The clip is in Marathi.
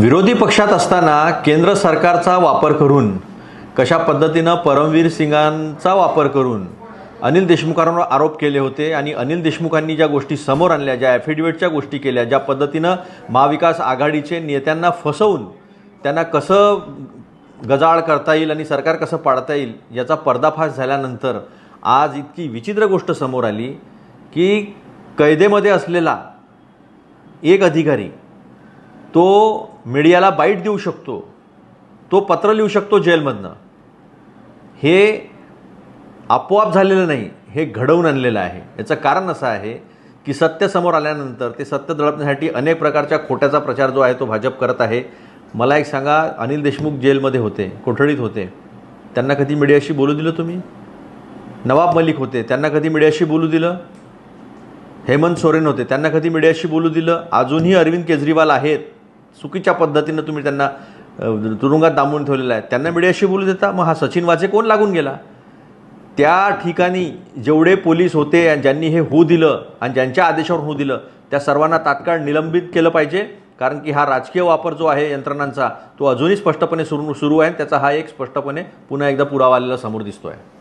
विरोधी पक्षात असताना केंद्र सरकारचा वापर करून कशा पद्धतीनं परमवीर सिंगांचा वापर करून अनिल देशमुखांवर आरोप केले होते आणि अनिल देशमुखांनी ज्या गोष्टी समोर आणल्या ज्या ॲफिडेविटच्या गोष्टी केल्या ज्या पद्धतीनं महाविकास आघाडीचे नेत्यांना फसवून त्यांना कसं गजाळ करता येईल आणि सरकार कसं पाडता येईल याचा पर्दाफाश झाल्यानंतर आज इतकी विचित्र गोष्ट समोर आली की कैदेमध्ये असलेला एक अधिकारी तो मीडियाला बाईट देऊ शकतो. तो पत्र लिहू शकतो जेलमधनं. हे आपोआप झालेलं नाही हे घडवून आणलेलं आहे. याचं कारण असं आहे की सत्य समोर आल्यानंतर ते सत्य दळपण्यासाठी अनेक प्रकारच्या खोट्याचा प्रचार जो आहे तो भाजप करत आहे. मला एक सांगा अनिल देशमुख जेलमध्ये होते कोठडीत होते. त्यांना कधी मीडियाशी बोलू दिलं तुम्ही? नवाब मलिक होते त्यांना कधी मीडियाशी बोलू दिलं? हेमंत सोरेन होते त्यांना कधी मीडियाशी बोलू दिलं? अजूनही अरविंद केजरीवाल आहेत. चुकीच्या पद्धतीनं तुम्ही त्यांना तुरुंगात दामून ठेवलेलं आहे. त्यांना मीडियाशी बोलू देता. मग हा सचिन वाजे कोण लागून गेला? त्या ठिकाणी जेवढे पोलीस होते आणि ज्यांनी हे होऊ दिलं आणि ज्यांच्या आदेशावर होऊ दिलं त्या सर्वांना तात्काळ निलंबित केलं पाहिजे. कारण की हा राजकीय वापर जो आहे यंत्रणांचा तो अजूनही स्पष्टपणे सुरू सुरू आहे त्याचा हा एक स्पष्टपणे पुन्हा एकदा पुरावा आलेला समोर दिसतो आहे